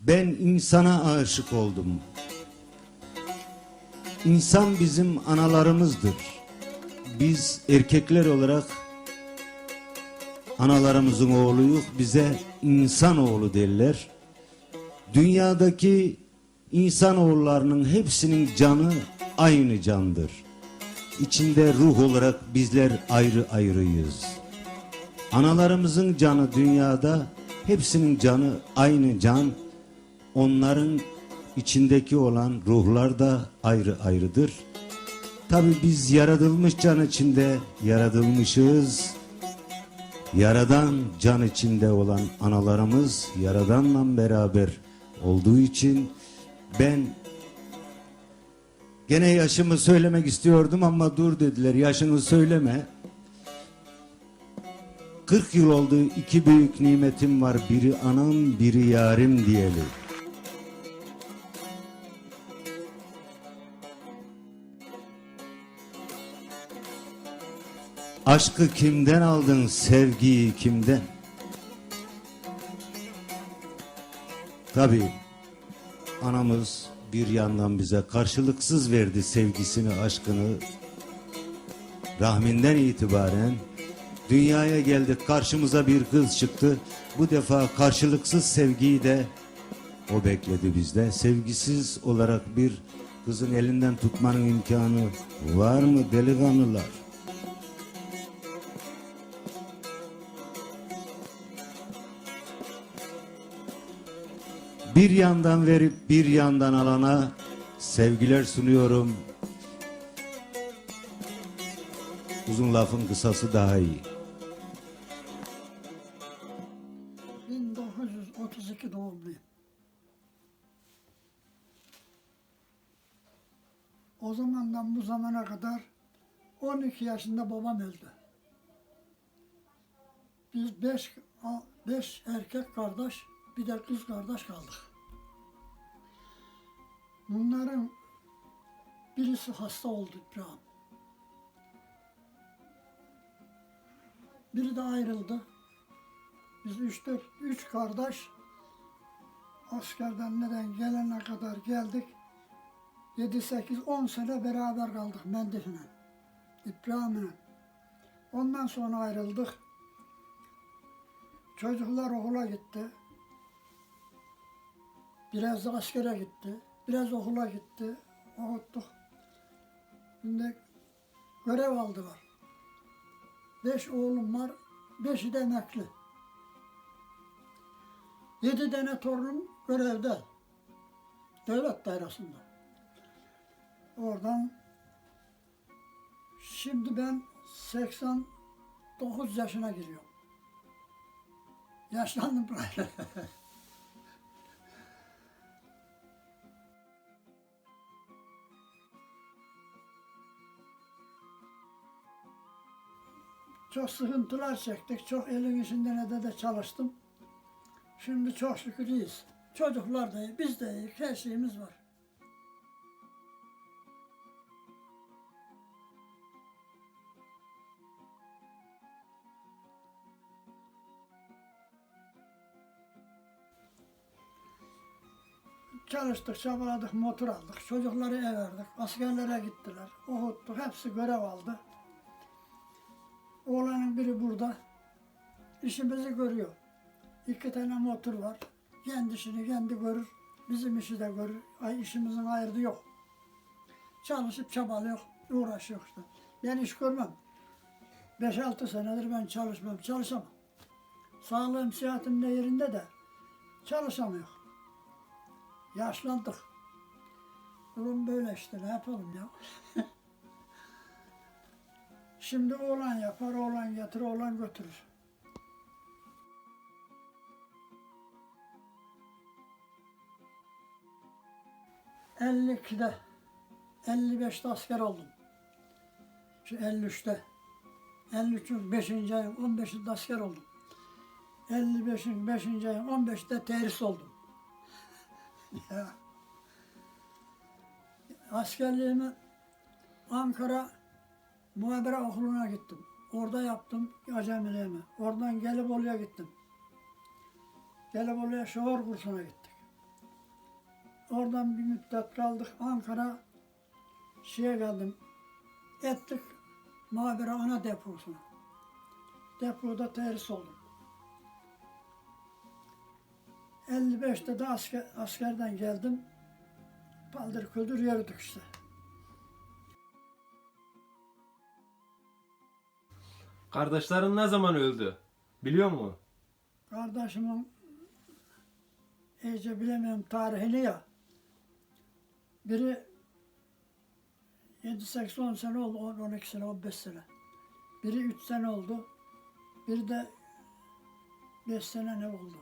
Ben insana aşık oldum. İnsan bizim analarımızdır. Biz erkekler olarak analarımızın oğluyuz. Bize insan oğlu derler. Dünyadaki insan oğullarının hepsinin canı aynı candır. İçinde ruh olarak bizler ayrı ayrıyız. Analarımızın canı dünyada hepsinin canı aynı can. Onların içindeki olan ruhlar da ayrı ayrıdır. Tabi biz yaratılmış can içinde yaratılmışız. Yaradan can içinde olan analarımız Yaradanla beraber olduğu için ben gene yaşımı söylemek istiyordum ama dur dediler yaşını söyleme. 40 yıl oldu iki büyük nimetim var biri anam biri yarim diyeli. Aşkı kimden aldın sevgiyi kimden? Tabii anamız bir yandan bize karşılıksız verdi sevgisini aşkını rahminden itibaren dünyaya geldik karşımıza bir kız çıktı. Bu defa karşılıksız sevgiyi de o bekledi bizde. Sevgisiz olarak bir kızın elinden tutmanın imkanı var mı delikanlılar? Bir yandan verip bir yandan alana sevgiler sunuyorum. Uzun lafın kısası daha iyi. 1932 doğumluyum. O zamandan bu zamana kadar 12 yaşında babam öldü. Biz 5 beş erkek kardeş, bir de kız kardeş kaldık. Bunların birisi hasta oldu İbrahim. Biri de ayrıldı. Biz üç dört, üç kardeş askerden neden gelene kadar geldik. 7, 8, 10 sene beraber kaldık Mendif'le. İbrahim'le. Ondan sonra ayrıldık. Çocuklar okula gitti. Biraz da askere gitti. Biraz okula gitti. Okuttuk. Şimdi görev aldılar. Beş oğlum var. Beşi de emekli. Yedi tane torunum görevde. Devlet dairesinde. Oradan şimdi ben 89 yaşına giriyorum. Yaşlandım böyle. çok sıkıntılar çektik. Çok elin içinde ne de, de çalıştım. Şimdi çok şükür iyiyiz. Çocuklar da iyi, biz de iyi, her şeyimiz var. Çalıştık, çabaladık, motor aldık. Çocukları ev verdik. Askerlere gittiler. Okuttuk. Hepsi görev aldı. Oğlanın biri burada. İşimizi görüyor. İki tane motor var. Kendi işini kendi görür. Bizim işi de görür. Ay işimizin ayırdı yok. Çalışıp çabalıyor, uğraşıyor işte. Ben iş görmem. 5-6 senedir ben çalışmam, çalışamam. Sağlığım, sıhhatim de yerinde de çalışamıyor. Yaşlandık. Durum böyle işte, ne yapalım ya. Şimdi oğlan yapar, oğlan getirir, oğlan götürür. Elli ikide, 55'te asker oldum. Şu 53'te. 53'ün 5. ayın 15'inde asker oldum. 55'in 5. ayın 15'te terhis oldum. ya. Askerliğimi Ankara muhabere okuluna gittim. Orada yaptım acemiliğimi. Oradan Gelibolu'ya gittim. Gelibolu'ya şoför kursuna gittik. Oradan bir müddet kaldık. Ankara şeye geldim. Ettik Mavera ana deposuna. Depoda terhis oldum. 55'te de asker, askerden geldim. Paldır küldür yürüdük işte. Kardeşlerin ne zaman öldü? Biliyor musun? Kardeşimin iyice bilemiyorum tarihini ya. Biri 7-8-10 sene oldu, 10-12 sene, 15 sene. Biri 3 sene oldu. Biri de 5 sene ne oldu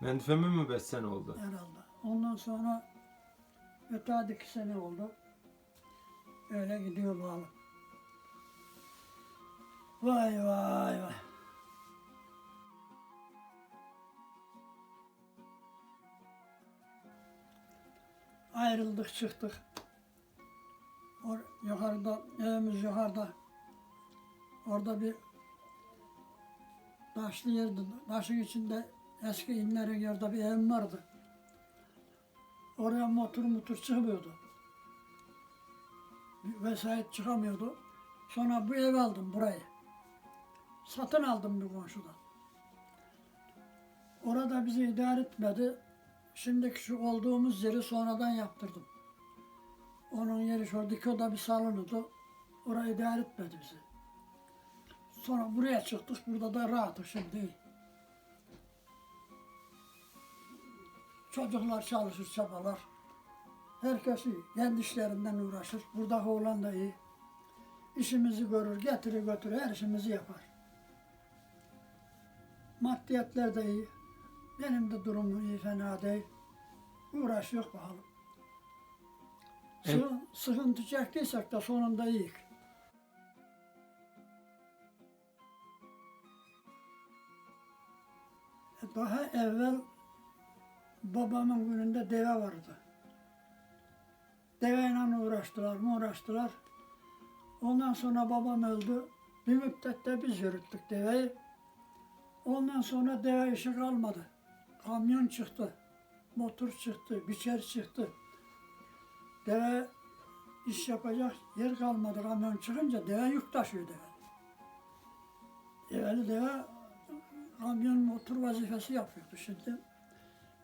Menfemi mi 5 sene oldu? herhalde. Ondan sonra öte 2 sene oldu. Öyle gidiyor bağlı. Vay vay vay. Ayrıldık çıktık. Or yukarıda evimiz yukarıda. Orada bir taşlı yerdi. Taşın içinde eski inlerin yerde bir evim vardı. Oraya motor motor çıkmıyordu. Vesayet çıkamıyordu. Sonra bu ev aldım burayı. Satın aldım bir komşudan. Orada bizi idare etmedi. Şimdiki şu olduğumuz yeri sonradan yaptırdım. Onun yeri şuradaki oda bir salonudu. Orayı idare etmedi bizi. Sonra buraya çıktık. Burada da rahatız şimdi. Çocuklar çalışır, çabalar. Herkes iyi. Kendi işlerinden uğraşır. Burada oğlan da iyi. İşimizi görür, getirir götürür, her işimizi yapar. Maddiyatlar da iyi. Benim de durumum iyi, fena değil. Uğraş yok bakalım. Evet. Sı- sıkıntı çektiysek de sonunda iyiyiz. Daha evvel babamın gününde deve vardı. Deveyle uğraştılar mı uğraştılar. Ondan sonra babam öldü. Bir müddet de biz yürüttük deveyi. Ondan sonra deve işi kalmadı. Kamyon çıktı. Motor çıktı. Biçer çıktı. Deve iş yapacak yer kalmadı. Kamyon çıkınca deve yük taşıyor deve. Evveli deve kamyon motor vazifesi yapıyordu şimdi.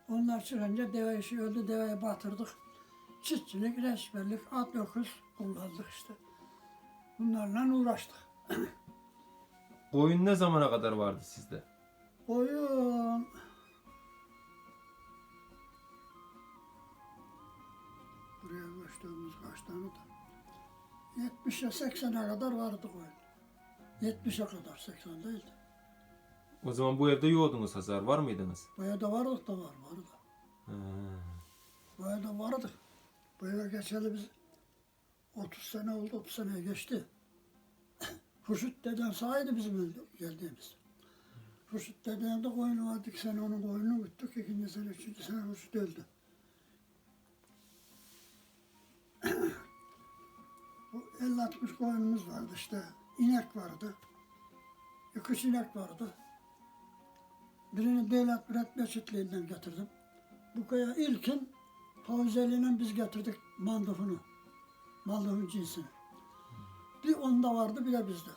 Onlar çıkınca deve işi öldü. Deveyi batırdık. Çiftçilik, reçberlik, at öküz kullandık işte. Bunlarla uğraştık. Koyun ne zamana kadar vardı sizde? Oyun buraya göçtüğümüz kaç tane de 70'e 80'e kadar vardı oyun. 70'e kadar 80 değildi. O zaman bu evde yoğdunuz Hazar var mıydınız? Bu evde vardık da var vardı. Ha. Bu evde vardık. Bu eve geçeli biz 30 sene oldu, 30 seneye geçti. Hurşit deden sahaydı bizim geldiğimiz. Hurşit deden de koyunu vardı, iki sene onun koyunu güttük, ikinci sene, üçüncü sene Hurşit öldü. Bu 50-60 koyunumuz vardı işte, inek vardı. Üç inek vardı. Birini devlet üretme çiftliğinden getirdim. Bu kaya ilkin Havzeli'yle biz getirdik mandofunu. Mandofun cinsini. Bir onda vardı bir de bizde.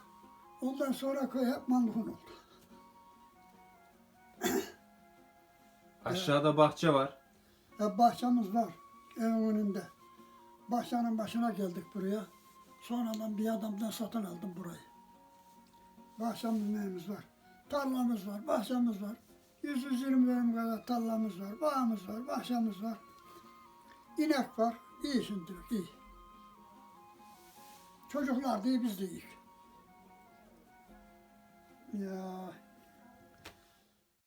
Ondan sonra köy hep mandofun oldu. Aşağıda bahçe var. Ya bahçemiz var evin önünde. Bahçenin başına geldik buraya. Sonradan bir adamdan satın aldım burayı. Bahçemiz neyimiz var. Tarlamız var, bahçemiz var. 100-120 dönüm kadar tarlamız var, bağımız var, bahçemiz var. İnek var, iyi şimdilik, iyi. Çocuklar iyi, biz de iyi. Ya